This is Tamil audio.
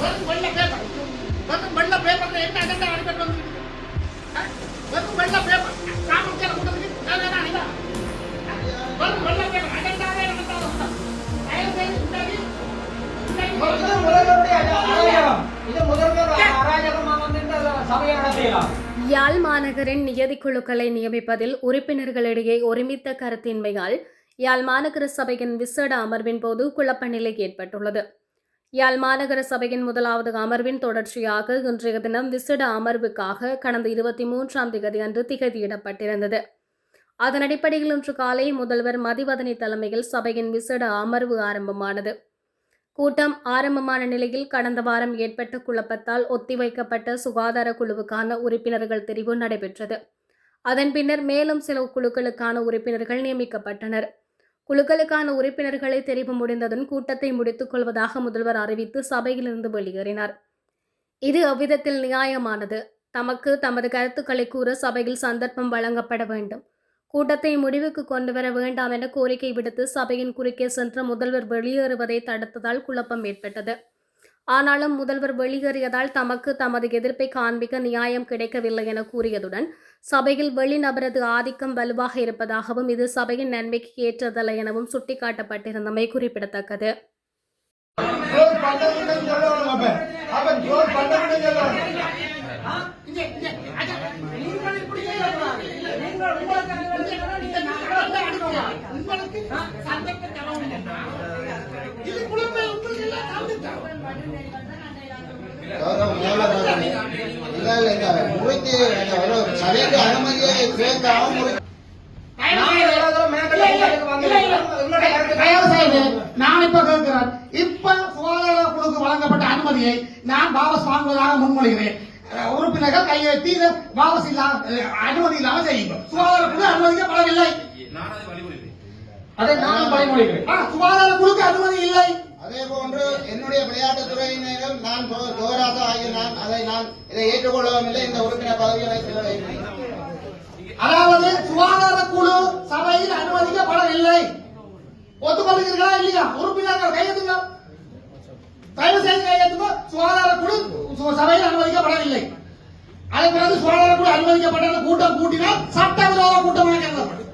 வெறும் வெள்ளை பேப்பர் வெறும் வெள்ளை பேப்பர்ல என்ன அஜெண்டா அடிபட்டு வந்து வெறும் வெள்ளை பேப்பர் காமர்ச்சியில் கூட்டத்துக்கு வேலையான இதா வெறும் வெள்ளை பேப்பர் அஜெண்டாவே நடந்தாலும் தயவு செய்து இந்தாடி இது முதல்வருடைய அராஜகம். இது முதல்வர் அராஜகமா வந்து இந்த சபையை நடத்தலாம் யாழ் மாநகரின் நியதி குழுக்களை நியமிப்பதில் உறுப்பினர்களிடையே ஒருமித்த கருத்தின்மையால் யாழ் மாநகர சபையின் விசேட அமர்வின் போது குழப்ப நிலை ஏற்பட்டுள்ளது. யாழ் மாநகர சபையின் முதலாவது அமர்வின் தொடர்ச்சியாக இன்றைய தினம் விசிட அமர்வுக்காக கடந்த இருபத்தி மூன்றாம் தேதி அன்று திகதியிடப்பட்டிருந்தது. அதன் அடிப்படையில் இன்று காலை முதல்வர் மதிவதனி தலைமையில் சபையின் விசிட அமர்வு ஆரம்பமானது. கூட்டம் ஆரம்பமான நிலையில் கடந்த வாரம் ஏற்பட்ட குழப்பத்தால் ஒத்திவைக்கப்பட்ட சுகாதார குழுவுக்கான உறுப்பினர்கள் தெரிவு நடைபெற்றது. அதன் பின்னர் மேலும் சில குழுக்களுக்கான உறுப்பினர்கள் நியமிக்கப்பட்டனர். குழுக்களுக்கான உறுப்பினர்களை தெரிவு முடிந்ததும் கூட்டத்தை முடித்துக் கொள்வதாக முதல்வர் அறிவித்து சபையிலிருந்து வெளியேறினார். இது அவ்விதத்தில் நியாயமானது. தமக்கு தமது கருத்துக்களை கூற சபையில் சந்தர்ப்பம் வழங்கப்பட வேண்டும். கூட்டத்தை முடிவுக்கு கொண்டு வர வேண்டாம் என கோரிக்கை விடுத்து சபையின் குறுக்கே சென்ற முதல்வர் வெளியேறுவதை தடுத்ததால் குழப்பம் ஏற்பட்டது. ஆனாலும் முதல்வர் வெளியேறியதால் தமக்கு தமது எதிர்ப்பை காண்பிக்க நியாயம் கிடைக்கவில்லை என கூறியதுடன் சபையில் வெளிநபரது ஆதிக்கம் வலுவாக இருப்பதாகவும் இது சபையின் நன்மைக்கு ஏற்றதல்ல எனவும் சுட்டிக்காட்டப்பட்டிருந்தமை குறிப்பிடத்தக்கது உங்களுக்கு நான் இப்ப கேட்கிறேன் இப்ப சுகாதார குழுக்கு வழங்கப்பட்ட அனுமதியை நான் வாபஸ் வாங்குவதாக முன்மொழிகிறேன் உறுப்பினர்கள் கையெழுத்தி வாபஸ் இல்லாம அனுமதி இல்லாம செய்யுங்க சுகாதார குழு அனுமதிக்கப்படவில்லை அதை நானும் பழிமொழிகிறேன் ஆ, சுகாதார குழுக்கு அனுமதி இல்லை. அதே போன்று என்னுடைய விளையாட்டுத் துறையினரும் நான் கோராசா ஆகிய நான் அதை நான் இதை ஏற்றுக்கொள்ளவில்லை இந்த உறுப்பினர் பதவிகளை செல்வதை அதாவது சுகாதார குழு சபையில் அனுமதிக்கப்படவில்லை. ஒத்துக்கொள்கிறீர்களா இல்லையா? உறுப்பினர்கள் கையெழுத்துங்க. தயவு செய்து கையெழுத்துங்க. சுகாதார குழு சபையில் அனுமதிக்கப்படவில்லை. அதன் பிறகு சுகாதார குழு அனுமதிக்கப்பட்ட கூட்டம் கூட்டினால் சட்டவிரோத கூட்டமாக கருதப்படும்